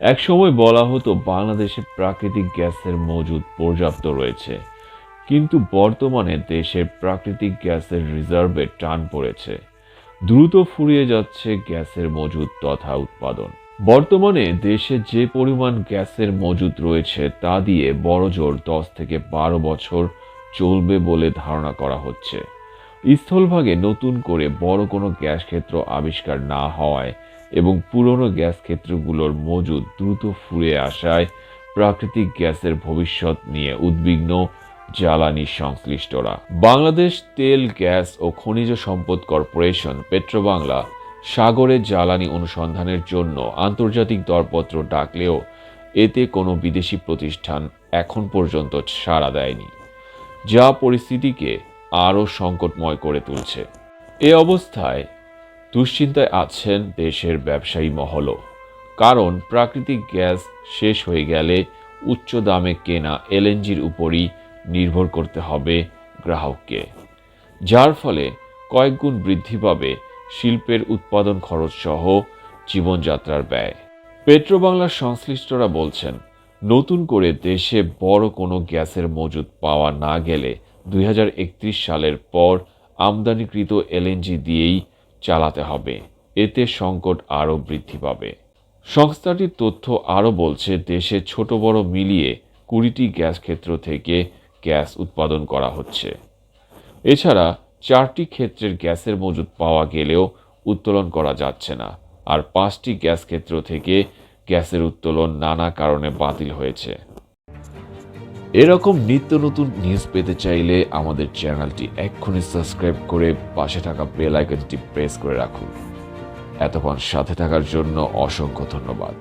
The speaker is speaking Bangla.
একসময় বলা হতো বাংলাদেশে প্রাকৃতিক গ্যাসের মজুদ পর্যাপ্ত রয়েছে, কিন্তু বর্তমানে দেশের প্রাকৃতিক গ্যাসের রিজার্ভে টান পড়েছে। দ্রুত ফুরিয়ে যাচ্ছে গ্যাসের মজুদ তথা উৎপাদন। বর্তমানে দেশে যে পরিমাণ গ্যাসের মজুদ রয়েছে তা দিয়ে বড়জোর দশ থেকে বারো বছর চলবে বলে ধারণা করা হচ্ছে। স্থলভাগে নতুন করে বড় কোনো গ্যাস ক্ষেত্র আবিষ্কার না হওয়ায় এবং পুরনো গ্যাস ক্ষেত্রগুলোর মজুদ দ্রুত ফুরিয়ে আসায় প্রাকৃতিক গ্যাসের ভবিষ্যৎ নিয়ে উদ্বিগ্ন জ্বালানি সংশ্লিষ্টরা। বাংলাদেশ তেল, গ্যাস ও খনিজ সম্পদ কর্পোরেশন, পেট্রোবাংলা, সাগরে জ্বালানি অনুসন্ধানের জন্য আন্তর্জাতিক দরপত্র ডাকলেও এতে কোনো বিদেশি প্রতিষ্ঠান এখন পর্যন্ত সাড়া দেয়নি, যা পরিস্থিতিকে আরও সংকটময় করে তুলছে। এ অবস্থায় দুশ্চিন্তায় আছেন দেশের ব্যবসায়ী মহলও। কারণ প্রাকৃতিক গ্যাস শেষ হয়ে গেলে উচ্চ দামে কেনা এলএনজির উপরই নির্ভর করতে হবে গ্রাহককে। যার ফলে কয়েকগুণ বৃদ্ধি পাবে শিল্পের উৎপাদন খরচ সহ জীবনযাত্রার ব্যয়। পেট্রোবাংলার সংশ্লিষ্টরা বলছেন, নতুন করে দেশে বড় কোনো গ্যাসের মজুদ পাওয়া না গেলে দুই হাজার একত্রিশ সালের পর আমদানিকৃত এলএনজি দিয়েই চালাতে হবে। এতে সংকট আরও বৃদ্ধি পাবে। সংস্থাটির তথ্য আরও বলছে, দেশে ছোট বড় মিলিয়ে কুড়িটি গ্যাস ক্ষেত্র থেকে গ্যাস উৎপাদন করা হচ্ছে। এছাড়া চারটি ক্ষেত্রের গ্যাসের মজুদ পাওয়া গেলেও উত্তোলন করা যাচ্ছে না। আর পাঁচটি গ্যাস ক্ষেত্র থেকে গ্যাসের উত্তোলন নানা কারণে বাতিল হয়েছে। এরকম নিত্য নতুন নিউজ পেতে চাইলে আমাদের চ্যানেলটি এক্ষুনি সাবস্ক্রাইব করে পাশে থাকা বেল আইকনটি প্রেস করে রাখুন। এতক্ষণ সাথে থাকার জন্য অসংখ্য ধন্যবাদ।